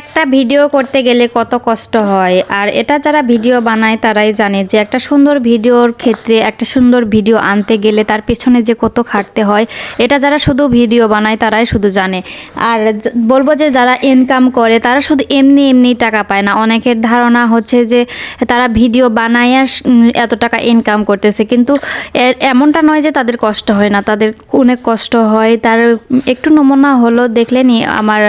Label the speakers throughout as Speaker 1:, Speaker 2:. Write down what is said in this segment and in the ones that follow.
Speaker 1: একটা ভিডিও করতে গেলে কত কষ্ট হয়, আর এটা যারা ভিডিও বানায় তারাই জানে যে একটা সুন্দর ভিডিওর ক্ষেত্রে, একটা সুন্দর ভিডিও আনতে গেলে তার পেছনে যে কত খাটতে হয়, এটা যারা শুধু ভিডিও বানায় তারাই শুধু জানে। আর বলব যে যারা ইনকাম করে তারা শুধু এমনি এমনি টাকা পায় না। অনেকের ধারণা হচ্ছে যে তারা ভিডিও বানায় এত টাকা ইনকাম করতেছে। কিন্তু এমনটা নয় যে তাদের কষ্ট হয় না। তাদের অনেক কষ্ট হয়। তার একটু নমুনা হলো দেখলেনি আমার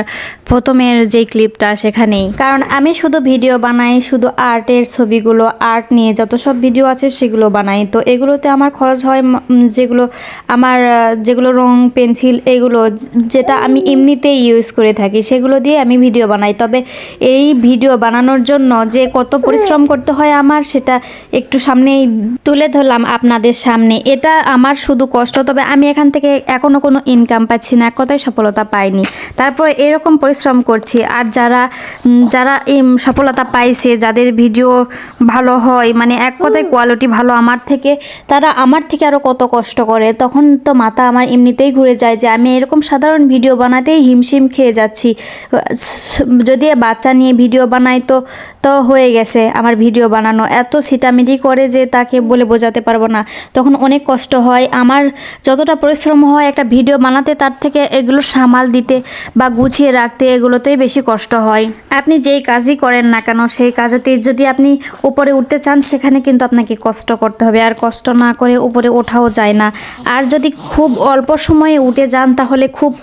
Speaker 1: প্রথমের যে ক্লিপটা সেখানেই। কারণ আমি শুধু ভিডিও বানাই, শুধু আর্টের ছবিগুলো, আর্ট নিয়ে যত সব ভিডিও আছে সেগুলো বানাই। তো এগুলোতে আমার খরচ হয় যেগুলো আমার যেগুলো রং, পেন্সিল এগুলো যেটা আমি এমনিতেই ইউজ করে থাকি, সেগুলো দিয়ে আমি ভিডিও বানাই। তবে এই ভিডিও বানানোর জন্য যে কত পরিশ্রম করতে হয় আমার, সেটা একটু সামনেই তুলে ধরলাম আপনাদের সামনে। এটা আমার শুধু কষ্ট, তবে আমি এখান থেকে এখনও কোনো ইনকাম পাচ্ছি না এক কথায় সফলতা পাইনি। তারপর এরকম পরিশ্রম করছি। আর যারা যারা এই সফলতা পাইছে যাদের ভিডিও ভালো হয় মানে এক কথায় কোয়ালিটি ভালো আমার থেকে তারা আমার থেকে আরও কত কষ্ট করে। তখন তো মাথা আমার এমনিতেই ঘুরে যায় যে আমি এরকম সাধারণ ভিডিও বানাতেই হিমশিম খেয়ে যাচ্ছি। যদি বাচ্চা নিয়ে ভিডিও বানাই তো তো হয়ে গেছে আমার ভিডিও বানানো। এত সিটামিটি করে যে তাকে বলে বোঝাতে পারব না। তখন অনেক কষ্ট হয়। আমার যতটা পরিশ্রম হয় একটা ভিডিও বানাতে তার থেকে এগুলো সামাল দিতে বা গুছিয়ে রাখতে। এগুলোতেই বেশি কষ্ট হয়। আপনি যেই কাজই করেন না কেন, সেই কাজেতে যদি আপনি উপরে উঠতে চান, সেখানে কিন্তু আপনাকে কষ্ট করতে হবে। আর কষ্ট না করে উপরে ওঠাও যায় না। আর যদি খুব অল্প সময়ে উঠে যান, তাহলে খুব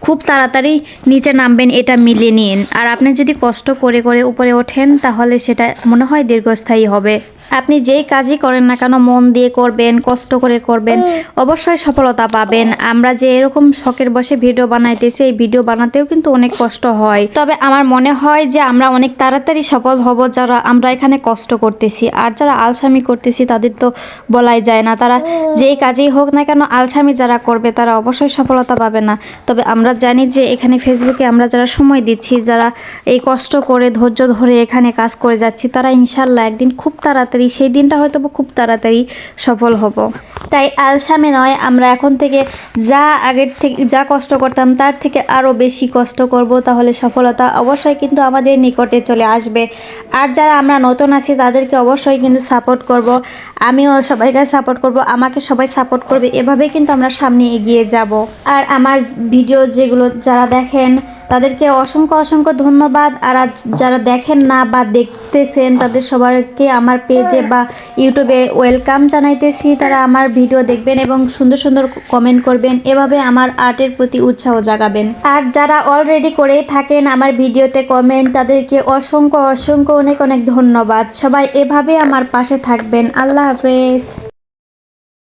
Speaker 1: খুব তাড়াতাড়ি নিচে নামবেন, এটা মিলিয়ে নিন। আর আপনি যদি কষ্ট করে করে উপরে ওঠেন, তাহলে সেটা মনে হয় দীর্ঘস্থায়ী হবে। আপনি যেই কাজই করেন না কেন মন দিয়ে করবেন কষ্ট করে করবেন অবশ্যই সফলতা পাবেন। আমরা যে এরকম শখের বসে ভিডিও বানাইতেছি এই ভিডিও বানাতেও কিন্তু অনেক কষ্ট হয়। তবে আমার মনে হয় যে আমরা অনেক তাড়াতাড়ি সফল হব যারা আমরা এখানে কষ্ট করতেছি। আর যারা আলসামি করতেছি তাদের তো বলাই যায় না। তারা যেই কাজেই হোক না কেন আলসামি যারা করবে তারা অবশ্যই সফলতা পাবে না। তবে আমরা জানি যে এখানে ফেসবুকে আমরা যারা সময় দিচ্ছি যারা এই কষ্ট করে ধৈর্য ধরে এখানে কাজ করে যাচ্ছি তারা ইনশাল্লাহ একদিন খুব তাড়াতাড়ি সেই দিনটা হয়তো খুব তাড়াতাড়ি সফল হব। তাই আলসামে নয়, আমরা এখন থেকে যা আগের থেকে যা কষ্ট করতাম তার থেকে আরও বেশি কষ্ট করব, তাহলে সফলতা অবশ্যই কিন্তু আমাদের নিকটে চলে আসবে। আর যারা আমরা নতুন আছি, তাদেরকে অবশ্যই কিন্তু সাপোর্ট করব। আমিও সবাইকে সাপোর্ট করব, আমাকে সবাই সাপোর্ট করবে, এভাবেই কিন্তু আমরা সামনে এগিয়ে যাব। আর আমার ভিডিও যেগুলো যারা দেখেন তাদেরকে অসংখ্য অসংখ্য ধন্যবাদ। আর যারা দেখেন না বা দেখতেছেন, তাদের সবাইকে আমার পেজে বা ইউটিউবে ওয়েলকাম জানাইতেছি। তারা আমার ভিডিও দেখবেন এবং সুন্দর সুন্দর কমেন্ট করবেন। এভাবে আমার আর্টের প্রতি উৎসাহ জাগাবেন। আর যারা অলরেডি করেই থাকেন আমার ভিডিওতে কমেন্ট, তাদেরকে অসংখ্য অসংখ্য অনেক অনেক ধন্যবাদ। সবাই এভাবে আমার পাশে থাকবেন। আল্লাহ হাফেজ।